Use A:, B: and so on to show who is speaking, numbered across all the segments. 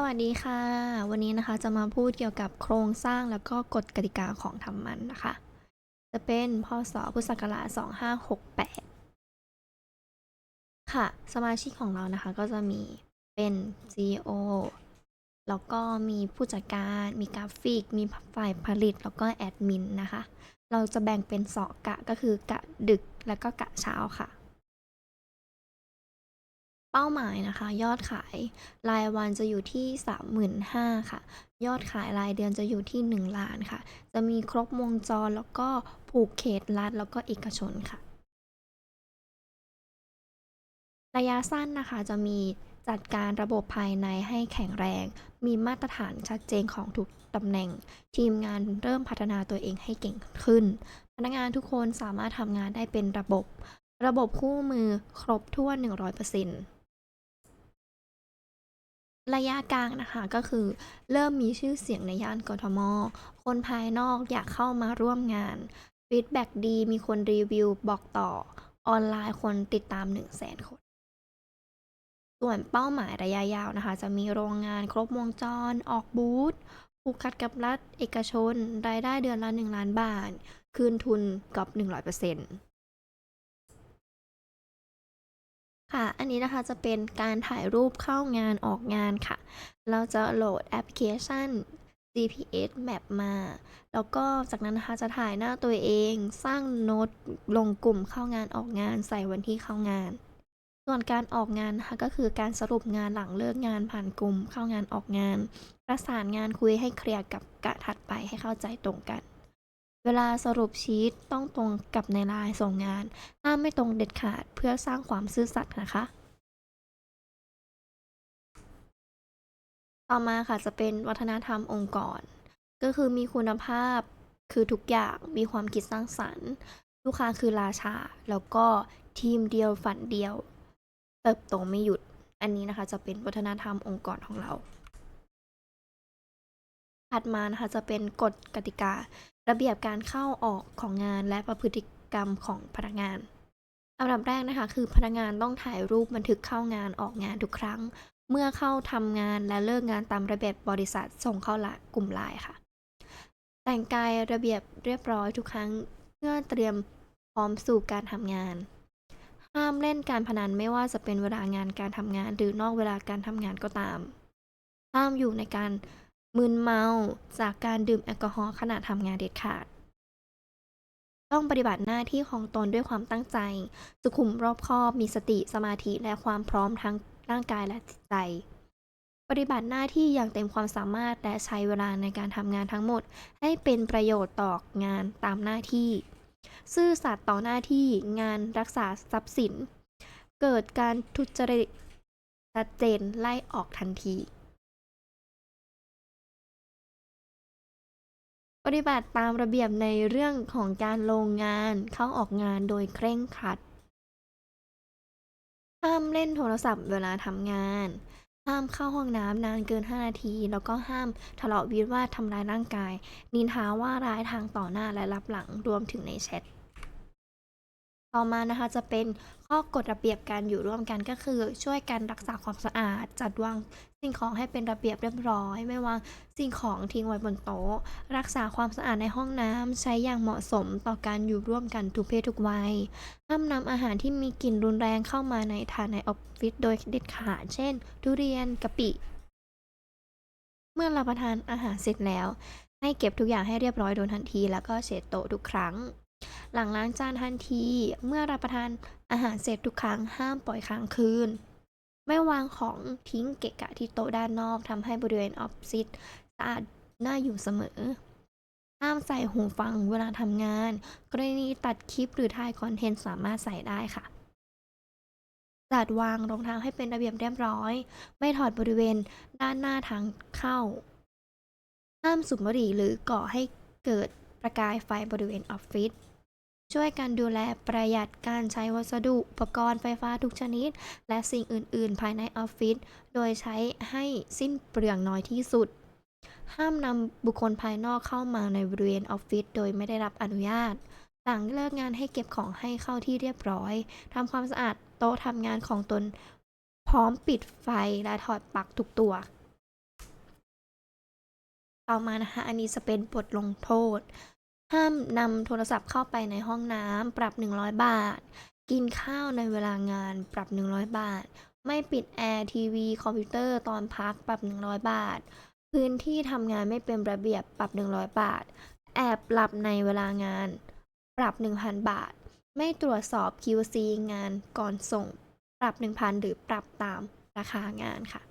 A: สวัสดีค่ะ วันนี้นะคะจะมาพูดเกี่ยวกับโครงสร้างแล้วก็กฎกติกาของทำมันนะคะ จะเป็นพศพุทธศักราช2568 ค่ะ สมาชิกของเรานะคะก็จะมีเป็น CEO แล้วก็มีผู้จัดการมีกราฟิก มีฝ่ายผลิตแล้วก็แอดมินนะคะ เราจะแบ่งเป็นสองกะก็คือกะดึกแล้วก็กะเช้าค่ะ เป้าหมายนะคะ ยอดขายรายวันจะอยู่ที่ 35,000ค่ะ ยอดขายรายเดือนจะอยู่ที่ 1 ล้านค่ะ จะมีครบวงจรแล้วก็ผูกเขตรัฐแล้วก็เอกชนค่ะ ระยะสั้นนะคะจะมีจัดการระบบภายในให้แข็งแรง มีมาตรฐานชัดเจนของทุกตำแหน่ง ทีมงานเริ่มพัฒนาตัวเองให้เก่งขึ้น พนักงานทุกคนสามารถทำงานได้เป็นระบบ ระบบคู่มือครบถ้วน100% ระยะกลางนะคะก็คือเริ่มมีชื่อเสียงในย่านกทม คนภายนอกอยากเข้ามาร่วมงานฟีดแบ็กดีมีคนรีวิวบอกต่อ ออนไลน์คนติดตาม 1 0 0 0 0แสนคน ส่วนเป้าหมายระยะยาวนะคะ จะมีโรงงานครบวงจร ออกบูธผูกคัดกับรัฐ เอกชน รายได้เดือนละ 1 ล้านบาท คืนทุนกับ 100% ค่ะ อันนี้นะคะจะเป็นการถ่ายรูปเข้างานออกงานค่ะ เราจะโหลดแอปพลิเคชัน GPS Map มา แล้วก็จากนั้นนะคะจะถ่ายหน้าตัวเอง สร้างโน้ตลงกลุ่มเข้างานออกงาน ใส่วันที่เข้างาน ส่วนการออกงานนะคะก็คือการสรุปงานหลังเลิกงานผ่านกลุ่มเข้างานออกงาน ประสานงานคุยให้เคลียร์กับกะถัดไปให้เข้าใจตรงกัน เวลาสรุปชีตต้องตรงกับในลน์ส่งงาน ห้ามไม่ตรงเด็ดขาดเพื่อสร้างความซื่อสัตย์นะคะ ต่อมาค่ะจะเป็นวัฒนธรรมองค์กร ก็คือมีคุณภาพคือทุกอย่างมีความคิดสร้างสรรค์ ลูกค้าคือราชา แล้วก็ทีมเดียวฝันเดียว เติบโตไม่หยุด อันนี้นะคะจะเป็นวัฒนธรรมองค์กรของเราถัดมานะคะจะเป็นกฎกติกา ระเบียบการเข้าออกของงานและประพฤติกรรมของพนักงานอันดับแรกนะคะ คือพนักงานต้องถ่ายรูปบันทึกเข้างานออกงานทุกครั้ง เมื่อเข้าทำงานและเลิกงานตามระเบียบบริษัทส่งเข้าละกลุ่มไลน์ค่ะ แต่งกายระเบียบเรียบร้อยทุกครั้งเพื่อเตรียมพร้อมสู่การทำงาน ห้ามเล่นการพนันไม่ว่าจะเป็นเวลางานการทำงานหรือนอกเวลาการทำงานก็ตาม ห้ามอยู่ในการ มึนเมาจากการดื่มแอลกอฮอล์ขณะทำงานเด็ดขาด ต้องปฏิบัติหน้าที่ของตนด้วยความตั้งใจ สุขุมรอบคอบ มีสติสมาธิและความพร้อมทั้งร่างกายและจิตใจ ปฏิบัติหน้าที่อย่างเต็มความสามารถและใช้เวลาในการทำงานทั้งหมด ให้เป็นประโยชน์ต่องานตามหน้าที่ ซื่อสัตย์ต่อหน้าที่งานรักษาทรัพย์สิน เกิดการทุจริตชัดเจนไล่ออกทันที ปฏิบัติตามระเบียบในเรื่องของการลงงานเข้าออกงานโดยเคร่งครัด ห้ามเล่นโทรศัพท์เวลาทำงาน ห้ามเข้าห้องน้ำนานเกิน 5 นาที แล้วก็ห้ามทะเลาะวิวาททำร้ายร่างกาย นินทาว่าร้ายทางต่อหน้าและรับหลังรวมถึงในแชทต่อมานะคะจะเป็น ข้อกฎระเบียบการอยู่ร่วมกันก็คือ ช่วยกันรักษาความสะอาด จัดวางสิ่งของให้เป็นระเบียบเรียบร้อย ไม่วางสิ่งของทิ้งไว้บนโต๊ะ รักษาความสะอาดในห้องน้ำใช้อย่างเหมาะสมต่อการอยู่ร่วมกันทุกเพศทุกวัยห้ามนำอาหารที่มีกลิ่นรุนแรงเข้ามาในทานในออฟฟิศโดยเด็ดขาด เช่น ทุเรียนกะปิ เมื่อรับประทานอาหารเสร็จแล้ว ให้เก็บทุกอย่างให้เรียบร้อยโดยทันที แล้วก็เช็ดโต๊ะทุกครั้งหลังล้างจานทันที เมื่อรับประทาน อาหารเสร็จทุกครั้งห้ามปล่อยค้างคืน ไม่วางของทิ้งเกะกะที่โต๊ะด้านนอกทำให้บริเวณออฟฟิศสะอาดน่าอยู่เสมอ ห้ามใส่หูฟังเวลาทำงาน กรณีตัดคลิปหรือถ่ายคอนเทนต์สามารถใส่ได้ค่ะจัดวางรองเท้าให้เป็นระเบียบเรียบร้อย ไม่ถอดบริเวณด้านหน้าทางเข้า ห้ามสูบบุหรี่หรือก่อให้เกิดประกายไฟบริเวณออฟฟิศ ช่วยกันดูแลประหยัดการใช้วัสดุอุปกรณ์ไฟฟ้าทุกชนิด และสิ่งอื่น ๆ ภายในออฟฟิศโดยใช้ให้สิ้นเปลืองน้อยที่สุด ห้ามนำบุคคลภายนอกเข้ามาในบริเวณออฟฟิศโดยไม่ได้รับอนุญาต หลังเลิกงานให้เก็บของให้เข้าที่เรียบร้อยทำความสะอาดโต๊ะทำงานของตน พร้อมปิดไฟและถอดปลั๊กทุกตัวต่อมานะคะอันนี้จะเป็นบทลงโทษ ห้ามนำโทรศัพท์เข้าไปในห้องน้ำปรับ 100 บาท กินข้าวในเวลางานปรับ 100 บาท ไม่ปิดแอร์ทีวีคอมพิวเตอร์ตอนพักปรับ 100 บาท พื้นที่ทำงานไม่เป็นระเบียบปรับ 100 บาท แอบหลับในเวลางาน ปรับ 1,000 บาท ไม่ตรวจสอบ QC งานก่อนส่ง ปรับ 1,000 หรือปรับตามราคางานค่ะ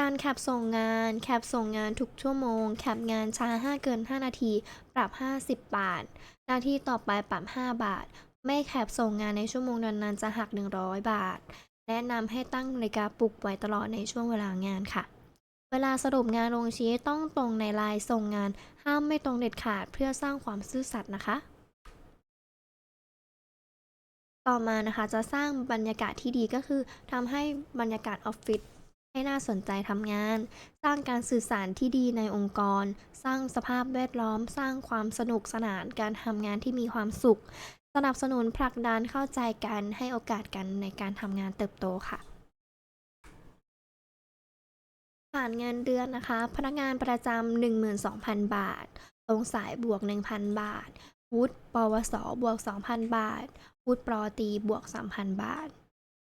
A: การแคปส่งงาน แคปส่งงานทุกชั่วโมง แคปงานช้า 5 เกิน 5 นาที ปรับ 50 บาท หน้าที่ต่อไปปรับ 5 บาท ไม่แคปส่งงานในชั่วโมงนั้นๆจะหัก 100 บาท แนะนำให้ตั้งนาฬิกาปลุกไว้ตลอดในช่วงเวลางานค่ะ เวลาสรุปงานลงชี้ต้องตรงในลายส่งงาน ห้ามไม่ตรงเด็ดขาดเพื่อสร้างความซื่อสัตย์นะคะ ต่อมานะคะจะสร้างบรรยากาศที่ดีก็คือทำให้บรรยากาศออฟฟิศ ให้น่าสนใจทำงาน สร้างการสื่อสารที่ดีในองค์กร สร้างสภาพแวดล้อม สร้างความสนุกสนานการทำงานที่มีความสุข สนับสนุนผลักดันเข้าใจกันให้โอกาสกันในการทำงานเติบโตค่ะผ่านเงินเดือนนะคะ พนักงานประจำ12,000 บาท ตรงสายบวก 1,000 บาทวุฒิปวส บวก 2,000 บาทวุฒิปรตีบวก 3,000 บาท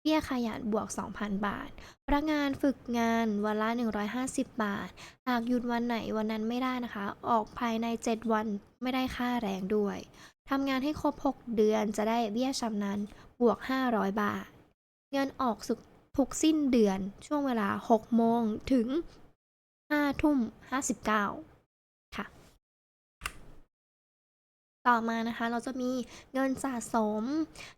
A: เบี้ยขยันบวก 2,000 บาท พนักงานฝึกงานวันละ 150 บาท หากหยุดวันไหนวันนั้นไม่ได้นะคะ ออกภายใน 7 วันไม่ได้ค่าแรงด้วย ทำงานให้ครบ 6 เดือนจะได้เบี้ยชำนาญบวก 500 บาท เงินออกสุกทุกสิ้นเดือนช่วงเวลา 6 โมงถึง5ทุ่ม59 ต่อมานะคะ เราจะมีเงินสะสม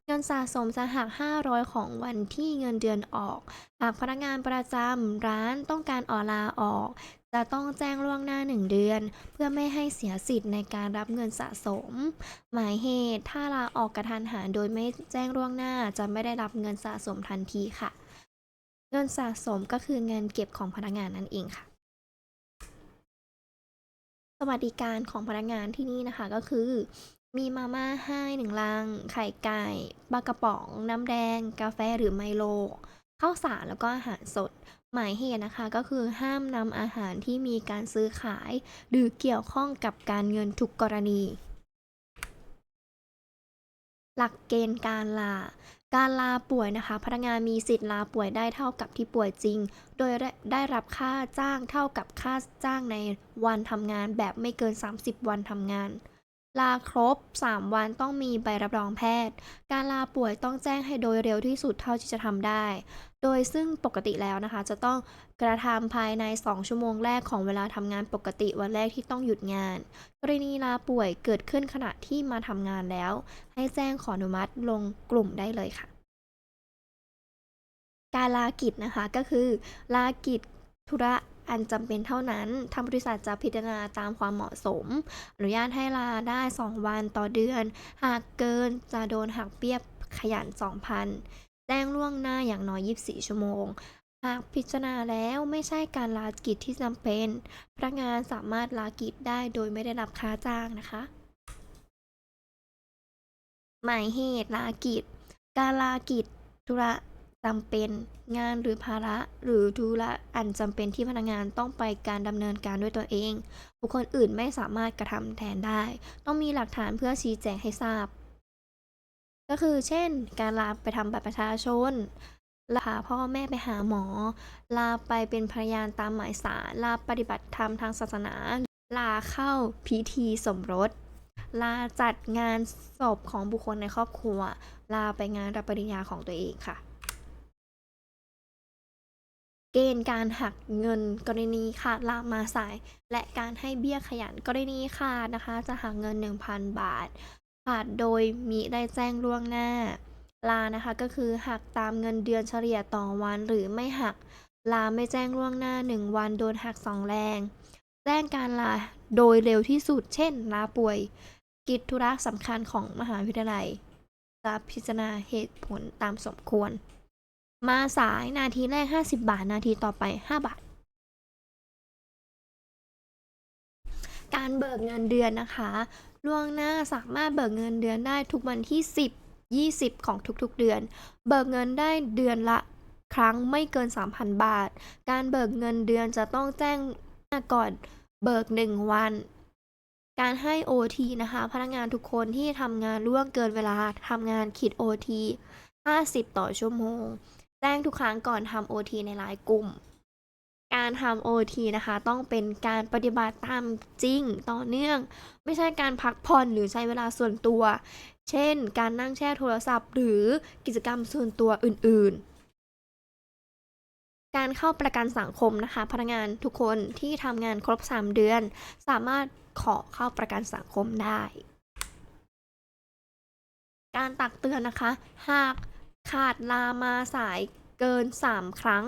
A: เงินสะสมจะหัก 500 ของวันที่เงินเดือนออก หากพนักงานประจำร้านต้องการออลาออก จะต้องแจ้งล่วงหน้า 1 เดือน เพื่อไม่ให้เสียสิทธิ์ในการรับเงินสะสม หมายเหตุถ้าลาออกกระทันหันโดยไม่แจ้งล่วงหน้าจะไม่ได้รับเงินสะสมทันทีค่ะ เงินสะสมก็คือเงินเก็บของพนักงานนั่นเองค่ะ สวัสดิการของพนักงานที่นี่นะคะก็คือ มีมาม่าให้หนึ่งลัง ไข่ไก่ปลากระป๋อง น้ำแดง กาแฟหรือไมโลข้าวสารแล้วก็อาหารสด หมายเหตุนะคะก็คือห้ามนำอาหารที่มีการซื้อขาย หรือเกี่ยวข้องกับการเงินทุกกรณี หลักเกณฑ์การลา การลาป่วยนะคะ พนักงานมีสิทธิ์ลาป่วยได้เท่ากับที่ป่วยจริง โดยได้รับค่าจ้างเท่ากับค่าจ้างในวันทำงานแบบไม่เกิน 30 วันทำงาน ลาครบ 3 วันต้องมีใบรับรองแพทย์ การลาป่วยต้องแจ้งให้โดยเร็วที่สุดเท่าที่จะทำได้ โดยซึ่งปกติแล้วนะคะ จะต้องกระทำภายใน 2 ชั่วโมงแรกของเวลาทำงานปกติวันแรกที่ต้องหยุดงาน กรณีลาป่วยเกิดขึ้นขณะที่มาทำงานแล้ว ให้แจ้งขออนุมัติลงกลุ่มได้เลยค่ะ การลากิจนะคะก็คือ ลากิจธุระ อันจำเป็นเท่านั้น ทางบริษัทจะพิจารณาตามความเหมาะสม อนุญาตให้ลาได้ 2 วันต่อเดือน หากเกินจะโดนหักเบี้ยขยัน 2,000 แจ้งล่วงหน้าอย่างน้อย 24 ชั่วโมง หากพิจารณาแล้วไม่ใช่การลากิจที่จำเป็น พนักงานสามารถลากิจได้โดยไม่ได้รับค่าจ้างนะคะ หมายเหตุลากิจ การลากิจธุระ จำเป็นงานหรือภาระหรือธุระอันจำเป็นที่พนักงานต้องไปการดำเนินการด้วยตัวเอง บุคคลอื่นไม่สามารถกระทำแทนได้ ต้องมีหลักฐานเพื่อชี้แจงให้ทราบ ก็คือเช่น การลาไปทำบัตรประชาชน ลาพ่อแม่ไปหาหมอ ลาไปเป็นพยานตามหมายสารลาปฏิบัติธรรมทางศาสนา ลาเข้าพิธีสมรส ลาจัดงานศพของบุคคลในครอบครัว ลาไปงานรับปริญญาของตัวเองค่ะ เกณฑ์การหักเงินกรณีขาดลามาสาย และการให้เบี้ยขยันกรณีขาดนะคะ จะหักเงิน 1,000 บาท ขาดโดยมิได้แจ้งล่วงหน้า ลานะคะก็คือหักตามเงินเดือนเฉลี่ยต่อวันหรือไม่หัก ลาไม่แจ้งล่วงหน้า 1 วันโดนหัก 2 แรง แจ้งการลาโดยเร็วที่สุด เช่น ลาป่วย กิจธุระสำคัญของมหาวิทยาลัยจะพิจารณาเหตุผลตามสมควร มาสายนาทีแรก 50 บาท นาทีต่อไป 5 บาท การเบิกเงินเดือนนะคะ ล่วงหน้าสามารถเบิกเงินเดือนได้ทุกวันที่ 10 20 ของทุกๆเดือน เบิกเงินได้เดือนละครั้งไม่เกิน 3,000 บาท การเบิกเงินเดือนจะต้องแจ้งก่อนเบิก 1 วัน การให้ OT นะคะ พนักงานทุกคนที่ทำงานล่วงเกินเวลาทำงานคิด OT 50 ต่อชั่วโมง แจ้งทุกครั้งก่อนทำ OT ในไลน์กลุ่ม การทำ OT นะคะ ต้องเป็นการปฏิบัติตามจริงต่อเนื่อง ไม่ใช่การพักผ่อนหรือใช้เวลาส่วนตัว เช่น การนั่งแช่โทรศัพท์ หรือกิจกรรมส่วนตัวอื่น ๆ การเข้าประกันสังคมนะคะ พนักงานทุกคนที่ทำงานครบ 3 เดือน สามารถขอเข้าประกันสังคมได้ การตักเตือนนะคะ หาก ขาดลามาสายเกิน 3 ครั้ง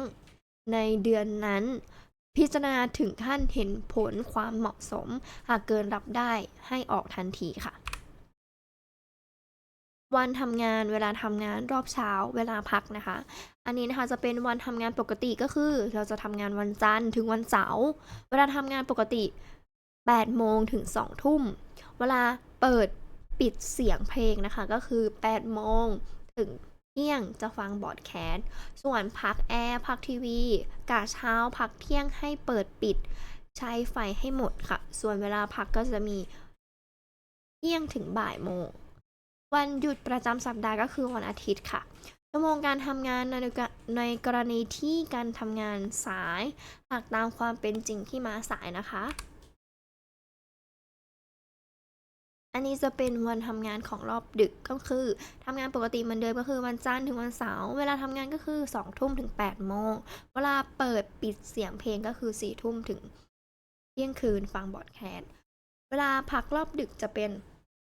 A: ในเดือนนั้น พิจารณาถึงขั้นเห็นผลความเหมาะสม หากเกินรับได้ให้ออกทันทีค่ะ วันทำงานเวลาทำงานรอบเช้าเวลาพักนะคะ อันนี้นะคะจะเป็นวันทำงานปกติก็คือ เราจะทำงานวันจันทร์ถึงวันเสาร์เวลาทำงานปกติ8โมงถึง2ทุ่ม เวลาเปิดปิดเสียงเพลงนะคะก็คือ8โมงถึง เที่ยงจะฟังบอดแคสต์ ส่วนพักแอร์พักทีวี กะเช้าพักเที่ยงให้เปิดปิด ใช้ไฟให้หมดค่ะ ส่วนเวลาพักก็จะมีเที่ยงถึงบ่ายโมง วันหยุดประจำสัปดาห์ก็คือวันอาทิตย์ค่ะ ชั่วโมงการทำงานในในกรณีที่การทำงานสาย หากตามความเป็นจริงที่มาสายนะคะ อันนี้จะเป็นวันทำงานของรอบดึกก็คือทำงานปกติเหมือนเดิมก็คือวันจันทร์ถึงวันเสาร์เวลาทำงานก็คือ2ทุ่มถึง8โมงเวลาเปิดปิดเสียงเพลงก็คือ4ทุ่มถึงเที่ยงคืนฟังบอดแคสต์เวลาพักรอบดึกจะเป็น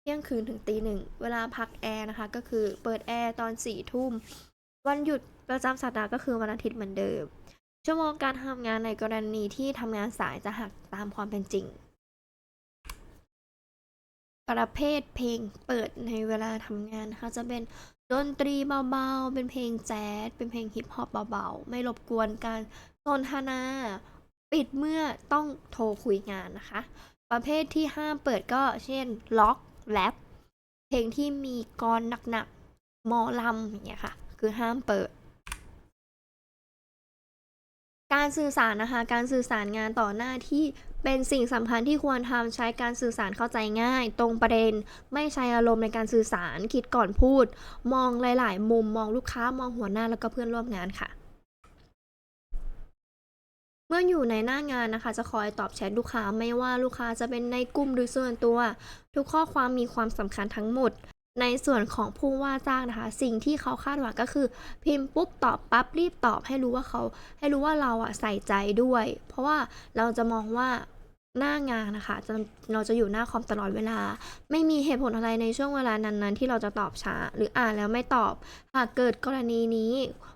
A: เที่ยงคืนถึงตีหนึ่งเวลาพักแอร์นะคะ ก็คือเปิดแอร์ตอน4ทุ่มวันหยุดประจำสัปดาห์ก็คือวันอาทิตย์เหมือนเดิม ชั่วโมงการทำงานในกรณีที่ทำงานสายจะหักตามความเป็นจริง ประเภทเพลงเปิดในเวลาทำงานนะคะ จะเป็นดนตรีเบาๆ เป็นเพลงแจ๊สเป็นเพลงฮิปฮอปเบาๆ ไม่รบกวนการสนทนา ปิดเมื่อต้องโทรคุยงานนะคะ ประเภทที่ห้ามเปิดก็เช่นล็อกแรปเพลงที่มีกรหนักๆมอลำอย่างเงี้ยค่ะ คือห้ามเปิด การสื่อสารนะคะ การสื่อสารงานต่อหน้าที่ เป็นสิ่งสำคัญที่ควรทำใช้การสื่อสารเข้าใจง่าย ตรงประเด็น ไม่ใช้อารมณ์ในการสื่อสารคิดก่อนพูด มองหลาย ๆ มุมมองลูกค้ามองหัวหน้าแล้วก็เพื่อนร่วมงานค่ะ เมื่ออยู่ในหน้างานนะคะ จะคอยตอบแชทลูกค้าไม่ว่าลูกค้าจะเป็นในกลุ่มหรือส่วนตัว ทุกข้อความมีความสำคัญทั้งหมดในส่วนของผู้ว่าจ้างนะคะ สิ่งที่เขาคาดหวังก็คือ พิมพ์ปุ๊บตอบปั๊บรีบตอบให้รู้ว่าเขา ให้รู้ว่าเราอะใส่ใจด้วย เพราะว่าเราจะมองว่า หน้างานนะคะจะเราจะอยู่หน้าคอมตลอดเวลา ไม่มีเหตุผลอะไรในช่วงเวลานั้นๆ ที่เราจะตอบช้า หรืออ่านแล้วไม่ตอบ หากเกิดกรณีนี้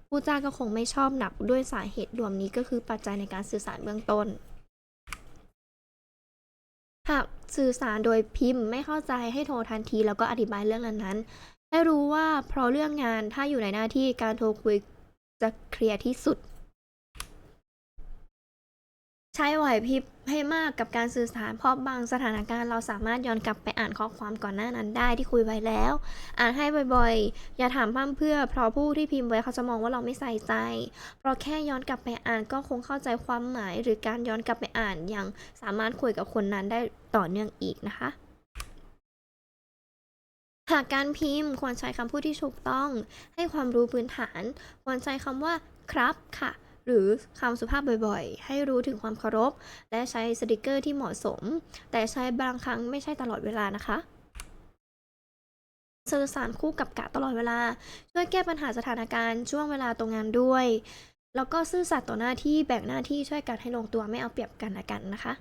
A: ผู้จ้างก็คงไม่ชอบหนักด้วยสาเหตุรวมนี้ก็คือปัจจัยในการสื่อสารเบื้องต้น หากสื่อสารโดยพิมพ์ไม่เข้าใจให้โทรทันที แล้วก็อธิบายเรื่องนั้นๆให้รู้ว่าเพราะเรื่องงานถ้าอยู่ในหน้าที่การโทรคุยจะเคลียร์ที่สุด ใช้ไหวพริบให้มากกับการสื่อสารเพราะบางสถานการณ์เราสามารถย้อนกลับไปอ่านข้อความก่อนหน้านั้นได้ที่คุยไว้แล้ว อ่านให้บ่อยๆ อย่าถามพร่ำเพื่อ เพราะผู้ที่พิมพ์ไว้เขาจะมองว่าเราไม่ใส่ใจ เพราะแค่ย้อนกลับไปอ่านก็คงเข้าใจความหมาย หรือการย้อนกลับไปอ่านยังสามารถคุยกับคนนั้นได้ต่อเนื่องอีกนะคะหากการพิมพ์ควรใช้คำพูดที่ถูกต้อง ให้ความรู้พื้นฐาน ควรใช้คำว่าครับค่ะ หรือคำสุภาพบ่อยๆ ให้รู้ถึงความเคารพ และใช้สติกเกอร์ที่เหมาะสม แต่ใช้บางครั้งไม่ใช่ตลอดเวลานะคะสื่อสารคู่กับกะตลอดเวลา ช่วยแก้ปัญหาสถานการณ์ช่วงเวลาตรงงานด้วย แล้วก็ซื่อสัตย์ต่อหน้าที่แบ่งหน้าที่ช่วยกันให้ลงตัวไม่เอาเปรียบกันละกันนะคะ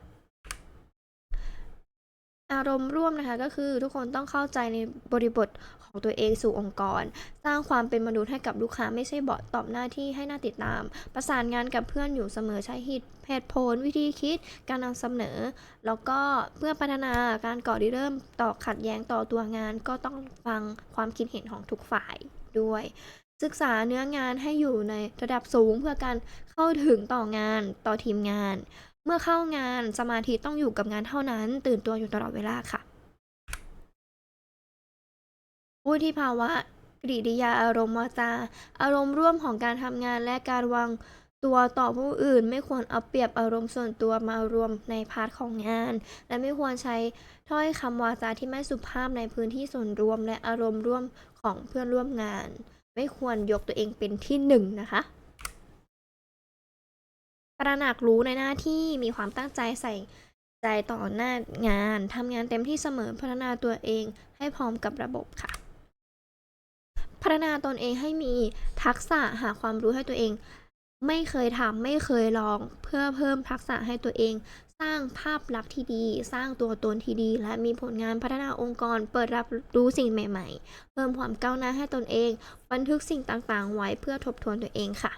A: อารมณ์ร่วมนะคะก็คือทุกคนต้องเข้าใจในบริบทของตัวเองสู่องค์กร สร้างความเป็นมนุษย์ให้กับลูกค้าไม่ใช่บอทตอบหน้าที่ให้หน่าติดตาม ประสานงานกับเพื่อนอยู่เสมอใช้เหตุเหตุผลวิธีคิด การนำเสนอ แล้วก็เพื่อพัฒนาการก่อริเริ่มต่อขัดแย้งต่อตัวงาน ก็ต้องฟังความคิดเห็นของทุกฝ่ายด้วยศึกษาเนื้องานให้อยู่ในระดับสูงเพื่อการเข้าถึงต่องานต่อทีมงาน เมื่อเข้างานสมาธิต้องอยู่กับงานเท่านั้น ตื่นตัวอยู่ตลอดเวลาค่ะวุฒิภาวะกริยาอารมณ์วาจา อารมณ์ร่วมของการทำงานและการวางตัวต่อผู้อื่นไม่ควรเอาเปรียบอารมณ์ส่วนตัวมารวมในพาร์ทของงาน และไม่ควรใช้ถ้อยคำวาจาที่ไม่สุภาพในพื้นที่ส่วนรวมและอารมณ์ร่วมของเพื่อนร่วมงาน ไม่ควรยกตัวเองเป็นที่หนึ่งนะคะ ตระหนักรู้ในหน้าที่มีความตั้งใจใส่ใจต่อหน้างานทำงานเต็มที่เสมอพัฒนาตัวเองให้พร้อมกับระบบค่ะ พัฒนาตนเองให้มีทักษะหาความรู้ให้ตัวเอง ไม่เคยทำไม่เคยลอง เพื่อเพิ่มทักษะให้ตัวเอง สร้างภาพลักษณ์ที่ดี สร้างตัวตนที่ดี และมีผลงานพัฒนาองค์กร เปิดรับรู้สิ่งใหม่ ๆ เพิ่มความก้าวหน้าให้ตนเอง บันทึกสิ่งต่างๆ ไว้เพื่อทบทวนตัวเองค่ะ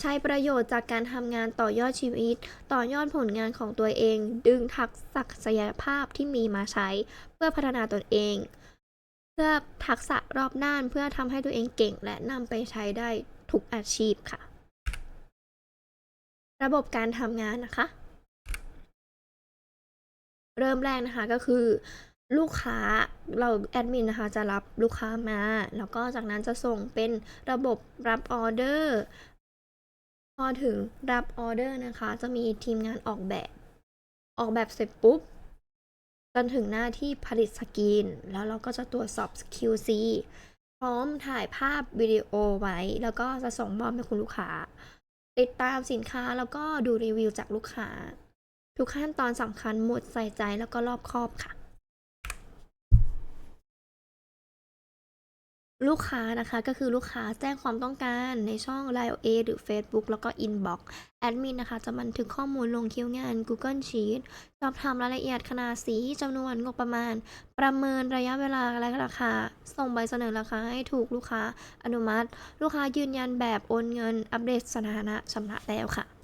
A: ใช้ประโยชน์จากการทำงานต่อยอดชีวิต ต่อยอดผลงานของตัวเอง ดึงทักษะศักยภาพที่มีมาใช้ เพื่อพัฒนาตนเอง เพื่อทักษะรอบด้านเพื่อทำให้ตัวเองเก่ง และนำไปใช้ได้ทุกอาชีพค่ะ ระบบการทำงานนะคะ เริ่มแรกนะคะก็คือลูกค้าเราแอดมินนะคะจะรับลูกค้ามา แล้วก็จากนั้นจะส่งเป็นระบบรับออเดอร์ พอถึงรับออเดอร์นะคะ จะมีทีมงานออกแบบ ออกแบบเสร็จปุ๊บ จนถึงหน้าที่ผลิตสกรีน แล้วเราก็จะตรวจสอบ QC พร้อมถ่ายภาพวิดีโอไว้ แล้วก็จะส่งมอบให้คุณลูกค้า ติดตามสินค้าแล้วก็ดูรีวิวจากลูกค้า ทุกขั้นตอนสำคัญหมดใส่ใจแล้วก็รอบคอบค่ะ ลูกค้านะคะก็คือลูกค้าแจ้งความต้องการในช่อง Line A หรือ Facebook แล้วก็ Inbox แอดมินนะคะ จะบันทึกข้อมูลลงคิวงาน Google Sheet สอบถามรายละเอียดขนาดสีจำนวนงบประมาณ ประเมินระยะเวลาและราคา ส่งใบเสนอราคาให้ถูกลูกค้าอนุมัติ ลูกค้ายืนยันแบบโอนเงิน อัปเดตสถานะชำระแล้วค่ะ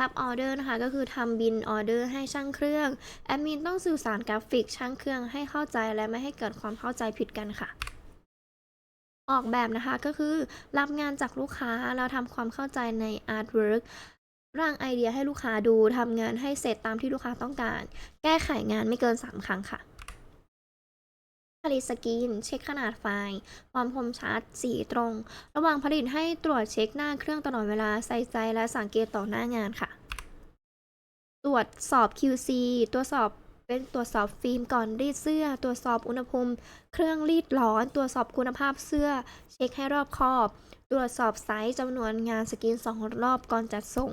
A: รับออเดอร์นะคะ ก็คือทำบินออเดอร์ให้ช่างเครื่อง แอดมินต้องสื่อสารกราฟิกช่างเครื่องให้เข้าใจและไม่ให้เกิดความเข้าใจผิดกันค่ะ ออกแบบนะคะก็คือรับงานจากลูกค้าแล้วทำความเข้าใจในอาร์ตเวิร่างไอเดียให้ลูกค้าดูทำงานให้เสร็จตามที่ลูกค้าต้องการ แก้ไขงานไม่เกิน 3 ครั้งค่ะ ผลิตสกรีน เช็คขนาดไฟล์ ความคมชัด สีตรง ระหว่างผลิตให้ตรวจเช็คหน้าเครื่องตลอดเวลาใส่ใจและสังเกตต่อหน้างานค่ะ ตรวจสอบ QC ตรวจสอบเป็นตรวจสอบฟิล์มก่อนรีดเสื้อ ตรวจสอบอุณหภูมิ เครื่องรีดร้อน ตรวจสอบคุณภาพเสื้อ เช็คให้รอบคอบ ตรวจสอบไซส์จำนวนงานสกรีนสองรอบก่อนจัดส่ง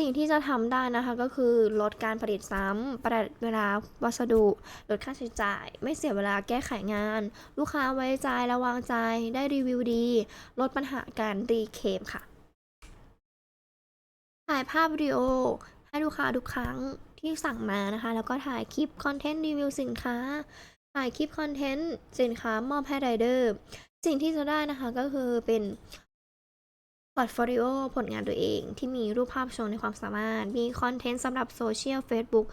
A: สิ่งที่จะทำได้นะคะก็คือลดการผลิตซ้ำประหยัดเวลาวัสดุ ลดค่าใช้จ่าย ไม่เสียเวลาแก้ไขงาน ลูกค้าไว้ใจและวางใจ ได้รีวิวดี ลดปัญหาการรีเคมค่ะ ถ่ายภาพวิดีโอให้ลูกค้าทุกครั้งที่สั่งมานะคะ แล้วก็ถ่ายคลิปคอนเทนต์รีวิวสินค้า ถ่ายคลิปคอนเทนต์สินค้ามอบให้ไรเดอร์ สิ่งที่จะได้นะคะก็คือเป็น พอร์ตโฟลิโอผลงานตัวเองที่มีรูปภาพโชว์ในความสามารถ มีคอนเทนต์สำหรับโซเชียล Facebook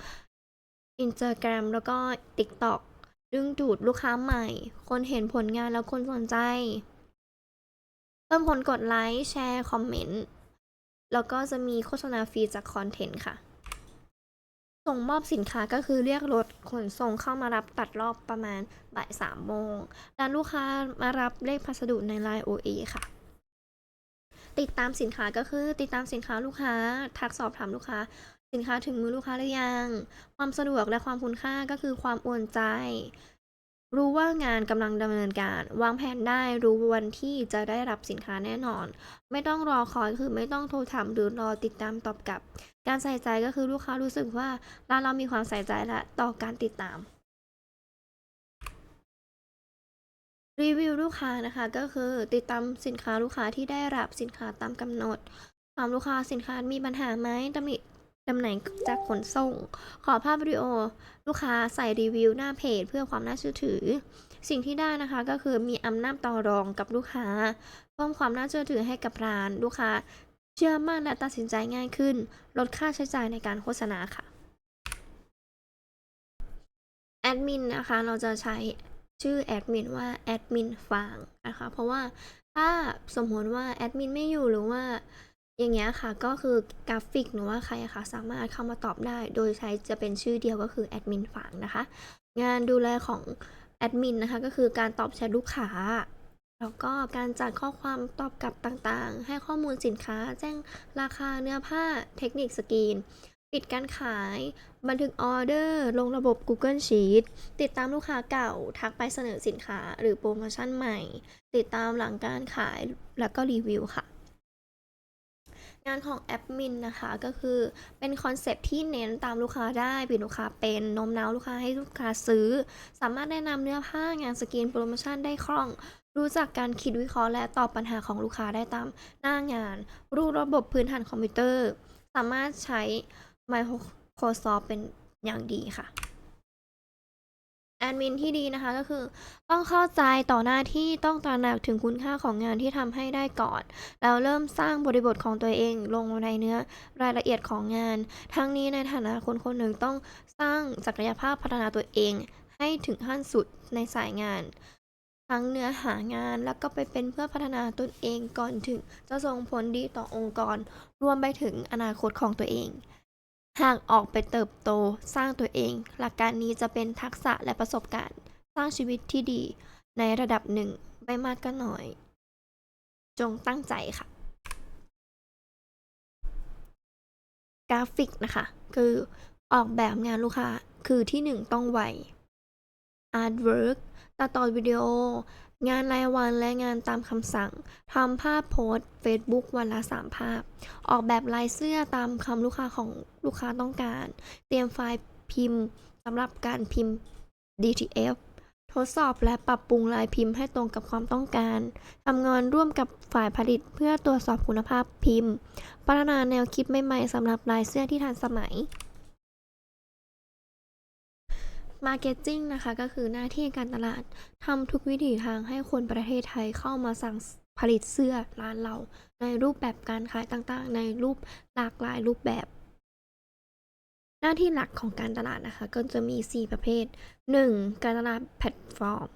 A: Instagram แล้วก็ TikTok ดึงดูดลูกค้าใหม่ คนเห็นผลงานแล้วคนสนใจ เพิ่มคนกดไลค์ แชร์ คอมเมนต์ แล้วก็จะมีโฆษณาฟรีจากคอนเทนต์ค่ะ ส่งมอบสินค้าก็คือเรียกรถขนส่งเข้ามารับตัดรอบประมาณบ่ายสามโมงแล้วลูกค้ามารับเลขพัสดุใน Line OA ค่ะ ติดตามสินค้าก็คือติดตามสินค้าลูกค้า ทักสอบถามลูกค้า สินค้าถึงมือลูกค้าหรือยัง ความสะดวกและความคุณค่าก็คือความโอนใจ รู้ว่างานกำลังดำเนินการ วางแผนได้รู้วันที่จะได้รับสินค้าแน่นอน ไม่ต้องรอคอยคือไม่ต้องโทรถามหรือรอติดตามตอบกลับ การใส่ใจก็คือลูกค้ารู้สึกว่าร้านเรามีความใส่ใจและต่อการติดตาม รีวิวลูกค้านะคะก็คือติดตามสินค้าลูกค้าที่ได้รับสินค้าตามกำหนด ถามลูกค้าสินค้ามีปัญหาไหมตำหนิตำแหน่งจากขนส่ง ขอภาพวิดีโอ ลูกค้าใส่รีวิวหน้าเพจเพื่อความน่าเชื่อถือ สิ่งที่ได้นะคะก็คือมีอำนาจต่อรองกับลูกค้าเพิ่มความน่าเชื่อถือให้กับร้าน ลูกค้าเชื่อมั่นและตัดสินใจง่ายขึ้น ลดค่าใช้จ่ายในการโฆษณาค่ะแอดมินนะคะเราจะใช้ ชื่อแอดมินว่าแอดมินฟางนะคะเพราะว่าถ้าสมมติว่าแอดมินไม่อยู่หรือว่าอย่างเงี้ยค่ะก็คือกราฟิกหรือว่าใครอะคะสามารถเข้ามาตอบได้ โดยใช้จะเป็นชื่อเดียวก็คือแอดมินฝางนะคะ งานดูแลของแอดมินนะคะก็คือการตอบแชทลูกค้า แล้วก็การจัดข้อความตอบกลับต่างๆ ให้ข้อมูลสินค้า แจ้งราคาเนื้อผ้าเทคนิคสกรีน ปิดการขาย บันทึกออเดอร์ ลงระบบ Google Sheet ติดตามลูกค้าเก่า ทักไปเสนอสินค้าหรือโปรโมชั่นใหม่ ติดตามหลังการขายแล้วก็รีวิวค่ะ งานของแอดมินนะคะก็คือเป็นคอนเซปที่เน้นตามลูกค้าได้ปิดลูกค้าเป็นโน้มน้าวลูกค้าให้ลูกค้าซื้อ สามารถแนะนำเนื้อผ้างานสกรีนโปรโมชั่นได้คล่องรู้จักการคิดวิเคราะห์และตอบปัญหาของลูกค้าได้ตามหน้างาน รู้ระบบพื้นฐานคอมพิวเตอร์ สามารถใช้ Microsoft เป็นอย่างดีค่ะ แอดมินที่ดีนะคะก็คือต้องเข้าใจต่อหน้าที่ต้องตระหนักถึงคุณค่าของงานที่ทำให้ได้ก่อน แล้วเริ่มสร้างบริบทของตัวเองลงในเนื้อรายละเอียดของงาน ทั้งนี้ในฐานะคนคนหนึ่งต้องสร้างศักยภาพพัฒนาตัวเอง ให้ถึงขั้นสุดในสายงาน ทั้งเนื้อหางานแล้วก็ไปเป็นเพื่อพัฒนาตนเองก่อนถึงจะส่งผลดีต่อองค์กร รวมไปถึงอนาคตของตัวเอง หากออกไปเติบโตสร้างตัวเอง หลักการนี้จะเป็นทักษะและประสบการณ์ สร้างชีวิตที่ดีในระดับหนึ่งไม่มากก็น้อย จงตั้งใจค่ะ กราฟิกนะคะ คือออกแบบงานลูกค้าคือที่หนึ่งต้องไว Artwork ตัดต่อวิดีโอ งานรายวันและงานตามคำสั่งทำภาพโพสต์ Facebook วันละ 3 ภาพ ออกแบบลายเสื้อตามคำลูกค้าของลูกค้าต้องการ เตรียมไฟล์พิมพ์สำหรับการพิมพ์ DTF ทดสอบและปรับปรุงลายพิมพ์ให้ตรงกับความต้องการ ทำงานร่วมกับฝ่ายผลิตเพื่อตรวจสอบคุณภาพพิมพ์ พัฒนาแนวคิดใหม่ๆสำหรับลายเสื้อที่ทันสมัย Marketing นะคะก็คือหน้าที่การตลาดทำทุกวิถีทางให้คนประเทศไทยเข้ามาสั่งผลิตเสื้อร้านเรา ในรูปแบบการขายต่างๆ ในรูปหลากหลายรูปแบบ หน้าที่หลักของการตลาดนะคะ ก็จะมี 4 ประเภท 1. การตลาดแพลตฟอร์ม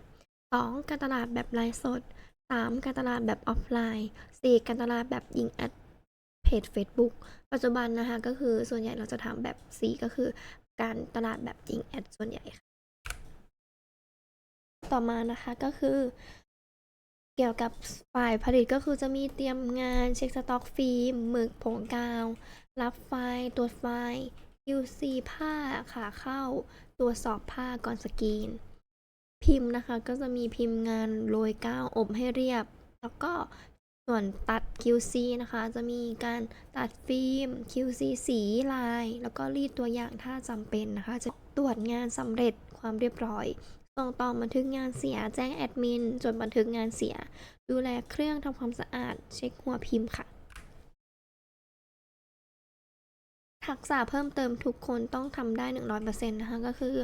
A: 2. การตลาดแบบไลฟ์สด 3. การตลาดแบบออฟไลน์ 4. การตลาดแบบยิงแอดเพจ Facebook ปัจจุบันนะคะก็คือส่วนใหญ่เราจะทำแบบ4ก็คือ การตลาดแบบยิงแอดส่วนใหญ่ค่ะต่อมานะคะก็คือ เกี่ยวกับฝ่ายผลิตก็คือจะมีเตรียมงานเช็คสต็อกฟิล์มหมึกผงกาว รับไฟล์ตรวจไฟล์ QC ผ้าขาเข้า ตรวจสอบผ้าก่อนสกรีน พิมพ์นะคะก็จะมีพิมพ์งานโรยก้าวอบให้เรียบ แล้วก็ส่วนตัด QC นะคะ จะมีการตัดฟิล์ม QC สีลาย แล้วก็รีดตัวอย่างถ้าจำเป็นนะคะ จะตรวจงานสำเร็จความเรียบร้อยส่งต่อบันทึกงานเสียแจ้งแอดมินจดบันทึกงานเสีย ดูแลเครื่องทำความสะอาด เช็คหัวพิมพ์ค่ะ ทักษะเพิ่มเติมทุกคนต้องทำได้ 100%นะคะ ก็คือ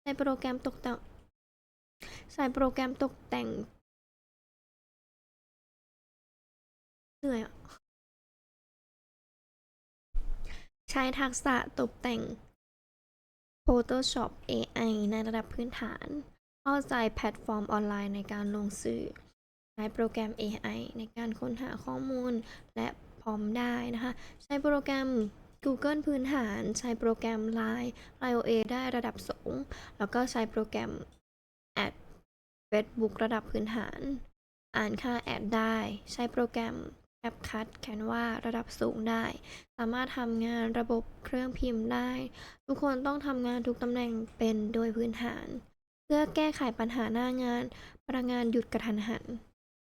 A: ใช้โปรแกรมตกแต่งใช้โปรแกรมตกแต่ง เหนื่อย ใช้ทักษะตกแต่ง Photoshop AI ในระดับพื้นฐาน เข้าใจแพลตฟอร์มออนไลน์ในการลงสื่อ ใช้โปรแกรม AI ในการค้นหาข้อมูลและพร้อมได้นะคะ ใช้โปรแกรม Google พื้นฐาน ใช้โปรแกรม Line iOA ได้ระดับสูง แล้วก็ใช้โปรแกรม Ad Facebook ระดับพื้นฐาน อ่านค่าแอดได้ ใช้โปรแกรม CapCut Canva ระดับสูงได้ สามารถทำงานระบบเครื่องพิมพ์ได้ ทุกคนต้องทำงานทุกตำแหน่งเป็นโดยพื้นฐาน เพื่อแก้ไขปัญหาหน้างานพลังงานหยุดกระทันหัน